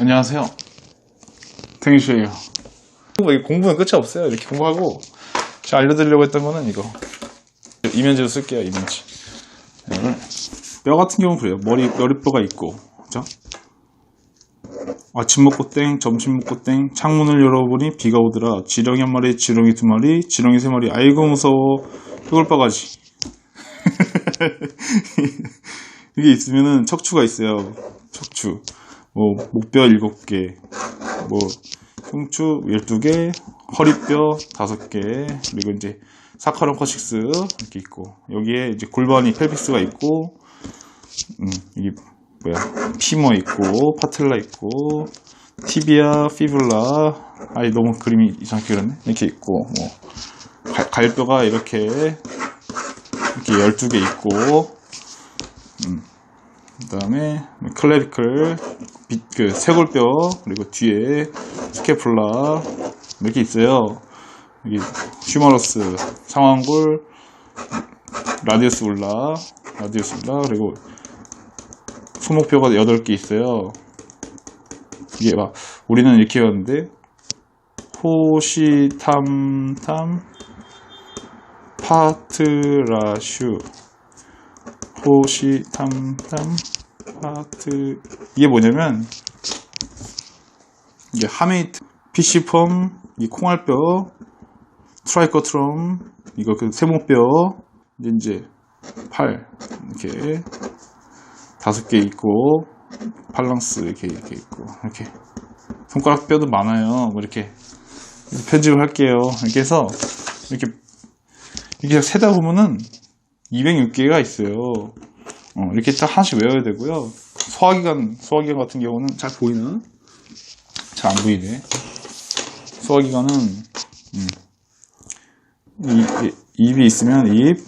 안녕하세요. 탱이슈예요. 뭐이 공부는 끝이 없어요. 이렇게 공부하고 제가 알려드리려고 했던 거는 이거 이면지로 쓸게요. 이면지. 이거를 뼈 같은 경우는 그래요. 머리 머리뼈가 있고, 그죠? 아침 먹고 땡, 점심 먹고 땡, 창문을 열어보니 비가 오더라. 지렁이 한 마리, 지렁이 두 마리, 지렁이 세 마리. 아이고 무서워. 해골바가지. 이게 있으면은 척추가 있어요. 척추. 뭐 목뼈 7개, 뭐 흉추 12개, 허리뼈 5개, 그리고 이제 사카론 커식스 이렇게 있고 여기에 이제 골반이 펠비스가 있고 음, 이게 뭐야? 피머 있고 파텔라 있고 티비아, 피블라 아이 너무 그림이 이상하게 그렸네? 이렇게 있고 뭐 갈, 갈뼈가 이렇게 이렇게 12개 있고 그 다음에 클레비클 빛, 그 쇄골뼈 그리고 뒤에 스케플라 이렇게 있어요. 여기 휴머러스 상완골 라디우스 울라 라디우스 울라 그리고 소목뼈가 8개 있어요. 이게 막 우리는 이렇게 외웠는데 호시탐탐 파트라슈. 호시탐탐 파트. 이게 뭐냐면 이게 하메이트 피시펌 이 콩알뼈 트라이커트럼 이거 그 세모뼈 이제 이제 팔 이렇게 다섯 개 있고 팔랑스 이렇게 이렇게 있고 이렇게. 손가락 뼈도 많아요. 뭐 이렇게 편집을 할게요. 이렇게 해서 이렇게 이렇게 세다 보면은 206개가 있어요. 어, 이렇게 딱 하나씩 외워야 되고요. 소화기관, 소화기관 같은 경우는 잘 보이나? 잘 안 보이네. 소화기관은, 음, 입이 있으면 입,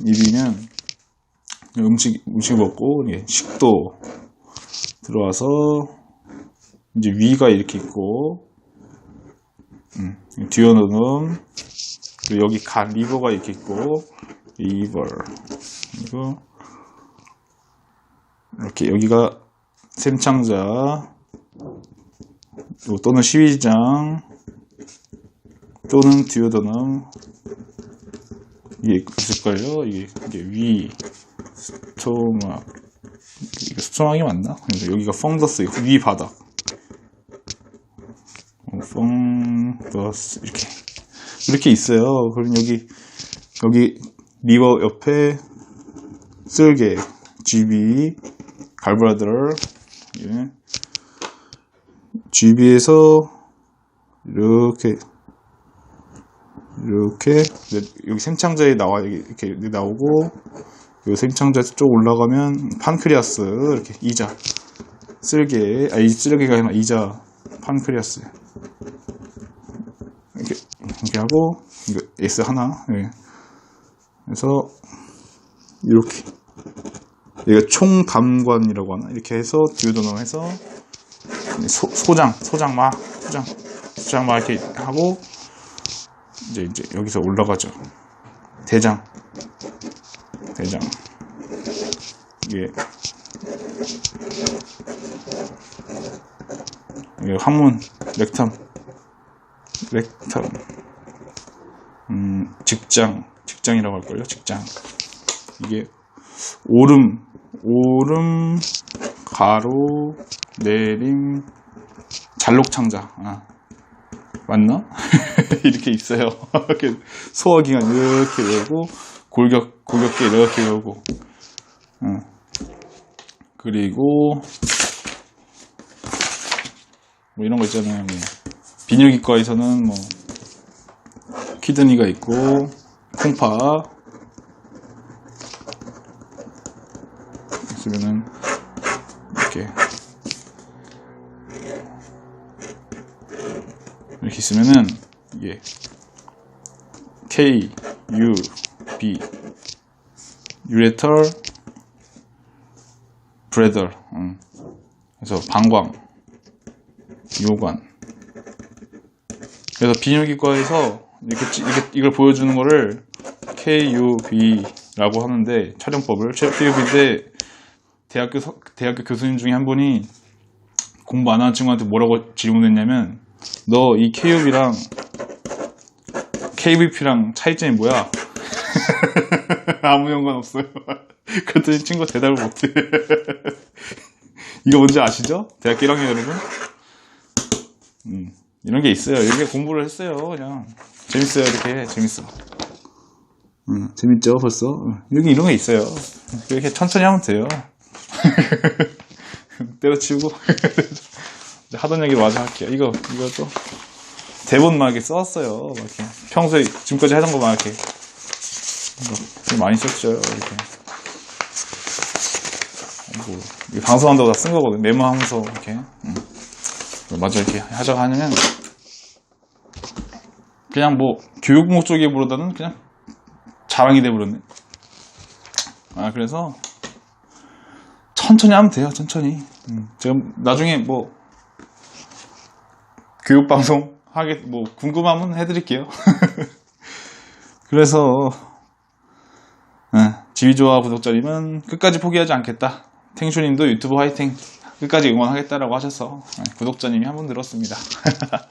입이면 음식, 음식 먹고, 이게 식도 들어와서, 이제 위가 이렇게 있고, 음, 그리고 여기 간, 리버가 이렇게 있고, 리버. 그리고, 이렇게 여기가 샘창자, 또- 또는 시위장, 또는 듀오더넘, 이게 있을걸요? 이게, 이게 위, 스토막, 이거 스토막이 맞나? 여기가 펑더스, 위 바닥. 어, 펑더스, 이렇게. 이렇게 있어요. 그럼 여기, 여기 리버 옆에 쓸개, GB, 갈브라더, 예. GB에서 이렇게 이렇게 여기 생창자에 나와 이렇게 나오고 이 생창자에서 쭉 올라가면 판크리아스 이렇게 이자 쓸개 아이 쓸개가 아니라 이자 판크리아스 이렇게 이렇게 하고 이거 S 하나 예. 그래서 이렇게 여기가 총담관이라고 하나? 이렇게 해서 듀오도넘 해서 소, 소장 소장마 소장 소장마 이렇게 하고 이제 이제 여기서 올라가죠. 대장. 대장. 이게 이게 항문 렉텀 렉텀 음 직장 직장이라고 할걸요? 직장. 이게 오름 오름 가로 내림 잘록창자 아, 맞나? 이렇게 있어요 이렇게 소화기관 이렇게 외우고 골격 골격계 이렇게 외우고 어. 그리고 뭐 이런 거 있잖아요 뭐. 비뇨기과에서는 뭐 키드니가 있고 콩파 있으면은 이렇게 이렇게 있으면은 이게 K, U, B 유레털 브레더 음. 그래서 방광 요관 그래서 비뇨기과에서 이렇게, 찌- 이렇게 이걸 보여주는 거를 KUB라고 하는데 촬영법을 KUB인데 대학교 서- 대학교 교수님 중에 한 분이 공부 안 하는 친구한테 뭐라고 질문했냐면 너 이 KUB랑 KVP랑 차이점이 뭐야? 아무 연관 없어요. 그랬더니 친구가 대답을 못해. 이거 뭔지 아시죠? 대학교 1학년 여러분? 음, 이런 게 있어요. 이렇게 공부를 했어요. 그냥 재밌어요. 이렇게 재밌어. 음, 재밌죠, 벌써? 음, 여기 이런 게 있어요. 이렇게 천천히 하면 돼요. 때려치우고. 이제 하던 얘기 마저 할게요. 이거, 이것도 대본 막 이렇게 써왔어요. 막 이렇게. 평소에 지금까지 하던 거 막 이렇게. 이거 많이 썼죠, 이렇게. 이거 방송한다고 다 쓴 거거든. 메모하면서 이렇게. 음. 마저 이렇게 하자고 하면 그냥 뭐 교육 목적이보다는 그냥 자랑이 돼버렸네. 아, 그래서 천천히 하면 돼요, 천천히. 음, 지금 나중에 뭐 교육 방송 하게 뭐 궁금하면 해드릴게요. 그래서 예, 지휘조와 구독자님은 끝까지 포기하지 않겠다. 탱슈님도 유튜브 화이팅 끝까지 응원하겠다라고 하셔서 예, 구독자님이 한 분 늘었습니다.